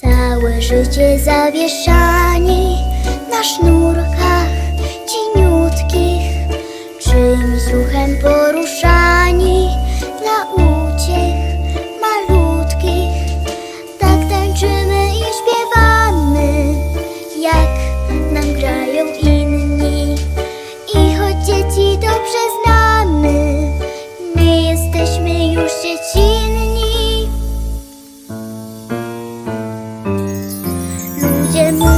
Całe życie zawieszani na sznurkach cieniutkich, czymś ruchem poruszani in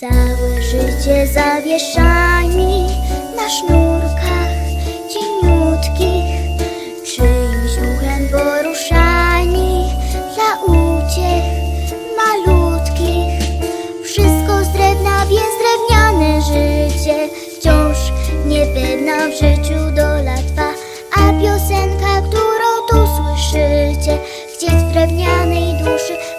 Całe życie zawieszani na sznurkach cieniutkich Czyimś ruchem poruszani dla uciech malutkich. Wszystko z drewna, więc drewniane życie Wciąż niepewna w życiu do lat dwa. A piosenka, którą tu słyszycie Chcieć drewnianej duszy